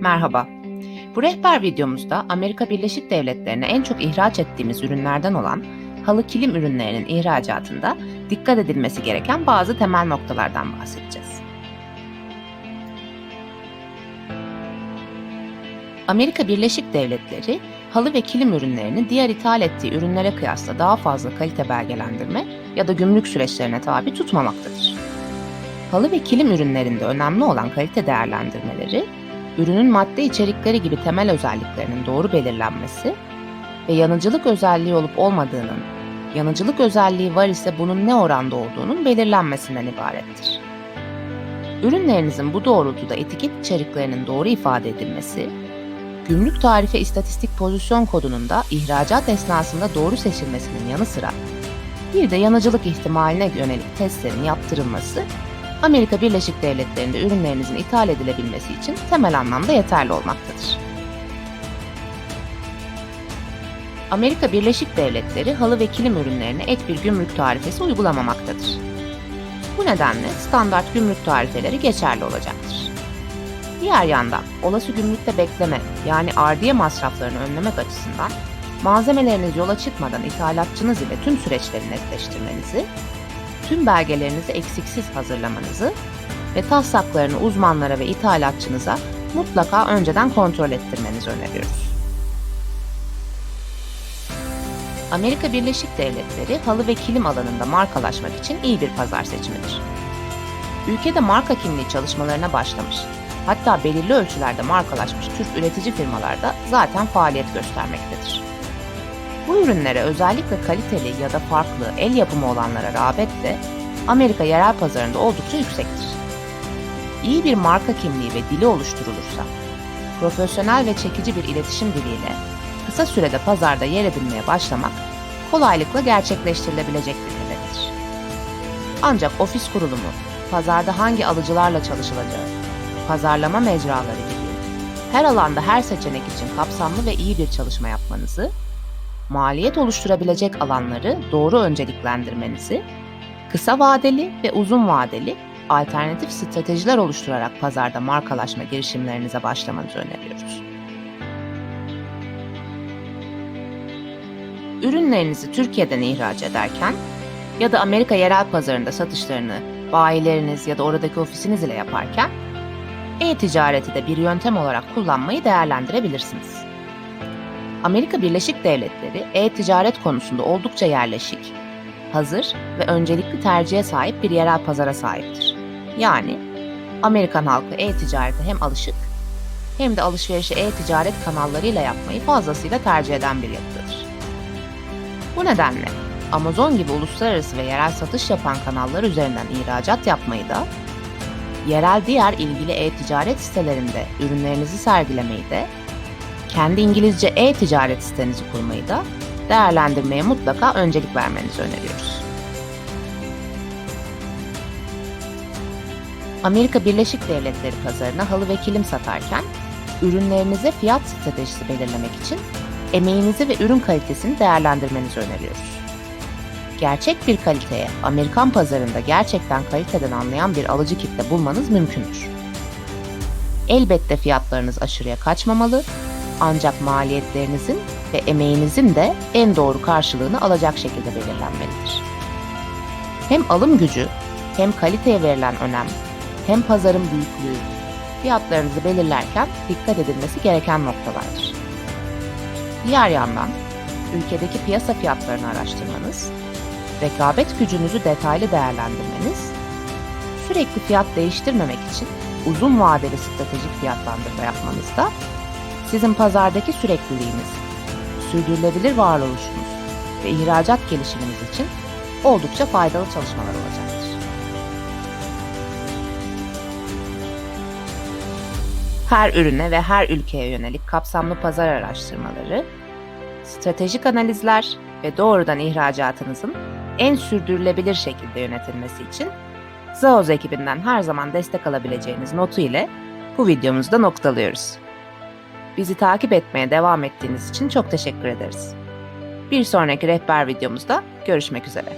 Merhaba. Bu rehber videomuzda Amerika Birleşik Devletleri'ne en çok ihraç ettiğimiz ürünlerden olan halı kilim ürünlerinin ihracatında dikkat edilmesi gereken bazı temel noktalardan bahsedeceğiz. Amerika Birleşik Devletleri halı ve kilim ürünlerini diğer ithal ettiği ürünlere kıyasla daha fazla kalite belgelendirme ya da gümrük süreçlerine tabi tutmamaktadır. Halı ve kilim ürünlerinde önemli olan kalite değerlendirmeleri, ürünün madde içerikleri gibi temel özelliklerinin doğru belirlenmesi ve yanıcılık özelliği olup olmadığının, yanıcılık özelliği var ise bunun ne oranda olduğunun belirlenmesinden ibarettir. Ürünlerinizin bu doğrultuda etiket içeriklerinin doğru ifade edilmesi, gümrük tarife istatistik pozisyon kodunun da ihracat esnasında doğru seçilmesinin yanı sıra bir de yanıcılık ihtimaline yönelik testlerin yaptırılması Amerika Birleşik Devletleri'nde ürünlerinizin ithal edilebilmesi için temel anlamda yeterli olmaktadır. Amerika Birleşik Devletleri halı ve kilim ürünlerine ek bir gümrük tarifesi uygulamamaktadır. Bu nedenle standart gümrük tarifeleri geçerli olacaktır. Diğer yandan olası gümrükte bekleme yani ardiye masraflarını önlemek açısından malzemeleriniz yola çıkmadan ithalatçınız ile tüm süreçleri netleştirmenizi tüm belgelerinizi eksiksiz hazırlamanızı ve taslaklarını uzmanlara ve ithalatçınıza mutlaka önceden kontrol ettirmenizi öneriyoruz. Amerika Birleşik Devletleri halı ve kilim alanında markalaşmak için iyi bir pazar seçimidir. Ülkede marka kimliği çalışmalarına başlamış, hatta belirli ölçülerde markalaşmış Türk üretici firmalar da zaten faaliyet göstermektedir. Bu ürünlere özellikle kaliteli ya da farklı el yapımı olanlara rağbet de Amerika yerel pazarında oldukça yüksektir. İyi bir marka kimliği ve dili oluşturulursa, profesyonel ve çekici bir iletişim diliyle kısa sürede pazarda yer edinmeye başlamak kolaylıkla gerçekleştirilebilecek bir hedeftir. Ancak ofis kurulumu, pazarda hangi alıcılarla çalışılacağı, pazarlama mecraları gibi her alanda her seçenek için kapsamlı ve iyi bir çalışma yapmanızı maliyet oluşturabilecek alanları doğru önceliklendirmenizi, kısa vadeli ve uzun vadeli alternatif stratejiler oluşturarak pazarda markalaşma girişimlerinize başlamanızı öneriyoruz. Ürünlerinizi Türkiye'den ihraç ederken ya da Amerika yerel pazarında satışlarını bayileriniz ya da oradaki ofisiniz ile yaparken e-ticareti de bir yöntem olarak kullanmayı değerlendirebilirsiniz. Amerika Birleşik Devletleri e-ticaret konusunda oldukça yerleşik, hazır ve öncelikli tercihe sahip bir yerel pazara sahiptir. Yani Amerikan halkı e-ticarete hem alışık hem de alışverişi e-ticaret kanallarıyla yapmayı fazlasıyla tercih eden bir yapıdadır. Bu nedenle Amazon gibi uluslararası ve yerel satış yapan kanallar üzerinden ihracat yapmayı da, yerel diğer ilgili e-ticaret sitelerinde ürünlerinizi sergilemeyi de kendi İngilizce e-ticaret sitenizi kurmayı da değerlendirmeye mutlaka öncelik vermenizi öneriyoruz. Amerika Birleşik Devletleri pazarına halı ve kilim satarken ürünlerinize fiyat stratejisi belirlemek için emeğinizi ve ürün kalitesini değerlendirmenizi öneriyoruz. Gerçek bir kaliteye Amerikan pazarında gerçekten kaliteden anlayan bir alıcı kitle bulmanız mümkündür. Elbette fiyatlarınız aşırıya kaçmamalı ancak maliyetlerinizin ve emeğinizin de en doğru karşılığını alacak şekilde belirlenmelidir. Hem alım gücü, hem kaliteye verilen önem, hem pazarın büyüklüğü, fiyatlarınızı belirlerken dikkat edilmesi gereken noktalardır. Diğer yandan, ülkedeki piyasa fiyatlarını araştırmanız, rekabet gücünüzü detaylı değerlendirmeniz, sürekli fiyat değiştirmemek için uzun vadeli stratejik fiyatlandırma yapmanızda sizin pazardaki sürekliliğiniz, sürdürülebilir varoluşunuz ve ihracat gelişiminiz için oldukça faydalı çalışmalar olacaktır. Her ürüne ve her ülkeye yönelik kapsamlı pazar araştırmaları, stratejik analizler ve doğrudan ihracatınızın en sürdürülebilir şekilde yönetilmesi için Zaoz ekibinden her zaman destek alabileceğiniz notu ile bu videomuzu da noktalıyoruz. Bizi takip etmeye devam ettiğiniz için çok teşekkür ederiz. Bir sonraki rehber videomuzda görüşmek üzere.